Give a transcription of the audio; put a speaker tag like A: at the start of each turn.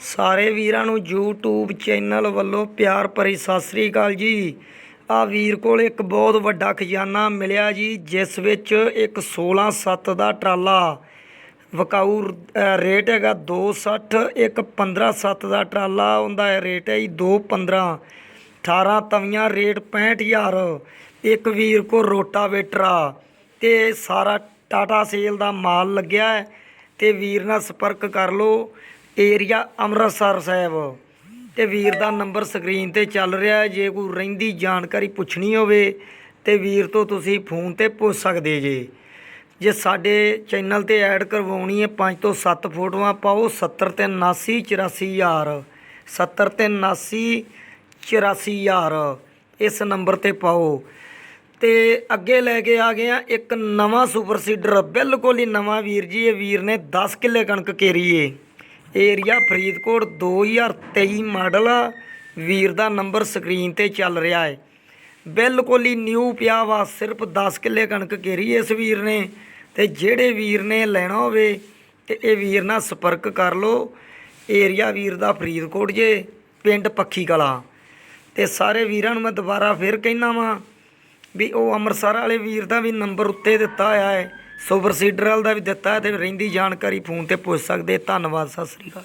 A: ਸਾਰੇ ਵੀਰਾਂ ਨੂੰ YouTube ਚੈਨਲ ਵੱਲੋਂ ਪਿਆਰ ਭਰੀ ਸਤਿ ਸ੍ਰੀ ਅਕਾਲ ਜੀ। ਆ ਵੀਰ ਕੋਲ ਇੱਕ ਬਹੁਤ ਵੱਡਾ ਖਜ਼ਾਨਾ ਮਿਲਿਆ ਜੀ, ਜਿਸ ਵਿੱਚ ਇੱਕ 16 7 ਦਾ ਟਰਾਲਾ ਵਕਾਊ ਰੇਟ ਹੈਗਾ 260 ਇੱਕ 15 7 ਦਾ ਟਰਾਲਾ, ਉਹਦਾ ਰੇਟ ਹੈ ਜੀ 215 18 ਤਵੀਆਂ, ਰੇਟ 65000 ਇੱਕ ਵੀਰ ਕੋ ਰੋਟਾਵੇਟਰ ਆ, ਤੇ ਸਾਰਾ ਟਾਟਾ ਸੇਲ ਦਾ ਮਾਲ ਲੱਗਿਆ ਹੈ, ਤੇ ਵੀਰ ਨਾਲ ਸੰਪਰਕ ਕਰ ਲਓ। ਏਰੀਆ ਅੰਮ੍ਰਿਤਸਰ ਸਾਹਿਬ। ਤੇ ਵੀਰ ਦਾ ਨੰਬਰ ਸਕਰੀਨ ਤੇ ਚੱਲ ਰਿਹਾ ਹੈ। ਜੇ ਕੋਈ ਰਹਿੰਦੀ ਜਾਣਕਾਰੀ ਪੁੱਛਣੀ ਹੋਵੇ, ਤੇ ਵੀਰ ਤੋਂ ਤੁਸੀਂ ਫੋਨ ਤੇ ਪੁੱਛ ਸਕਦੇ ਜੇ। ਜੇ ਸਾਡੇ ਚੈਨਲ ਤੇ ਐਡ ਕਰਵਾਉਣੀ ਹੈ 5 ਤੋਂ 7 ਫੋਟੋਆਂ ਪਾਓ 70 ਤੇ 79 84000 70 ਤੇ 79 84000 ਇਸ ਨੰਬਰ ਤੇ ਪਾਓ। ਤੇ ਅੱਗੇ ਲੈ ਕੇ ਆ ਗਏ ਆ ਇੱਕ ਨਵਾਂ ਸੁਪਰ ਸੀਡਰ। ਬਿਲਕੁਲ ਹੀ ਨਵਾਂ ਵੀਰ ਜੀ, ਇਹ ਵੀਰ ਨੇ 10 ਕਿੱਲੇ ਕਣਕ ਕੇਰੀ ਏ। ਏਰੀਆ ਫਰੀਦਕੋਟ 2023 ਮਾਡਲ ਵੀਰ ਦਾ ਨੰਬਰ ਸਕਰੀਨ ਤੇ ਚੱਲ ਰਿਹਾ ਹੈ। ਬਿਲਕੁਲ ਹੀ ਨਿਊ ਪਿਆ ਵਾ, ਸਿਰਫ 10 ਕਿੱਲੇ ਕਣਕ ਘੇਰੀ ਇਸ ਵੀਰ ਨੇ ਤੇ ਜਿਹੜੇ ਵੀਰ ਨੇ ਲੈਣਾ ਹੋਵੇ ਤੇ ਇਹ ਵੀਰ ਨਾਲ ਸੰਪਰਕ ਕਰ ਲਓ। ਏਰੀਆ ਵੀਰ ਦਾ ਫਰੀਦਕੋਟ ਜੇ, ਪਿੰਡ ਪੱਖੀ ਕਲਾ। ਤੇ ਸਾਰੇ ਵੀਰਾਂ ਨੂੰ ਮੈਂ ਦੁਬਾਰਾ ਫਿਰ ਕਹਿਣਾ ਵਾਂ ਵੀ ਉਹ ਅੰਮ੍ਰਿਤਸਰ ਵਾਲੇ ਵੀਰ ਦਾ ਵੀ ਨੰਬਰ ਉੱਤੇ ਦਿੱਤਾ ਹੋਇਆ ਹੈ। ਸੁਪਰ ਸੀਡਰ ਦਾ ਵੀ ਦਿੱਤਾ ਹੈ ਤੇ ਰਹਿੰਦੀ ਜਾਣਕਾਰੀ ਫੋਨ ਤੇ ਪੁੱਛ ਸਕਦੇ। ਧੰਨਵਾਦ, ਸਤਿ ਸ੍ਰੀ ਅਕਾਲ।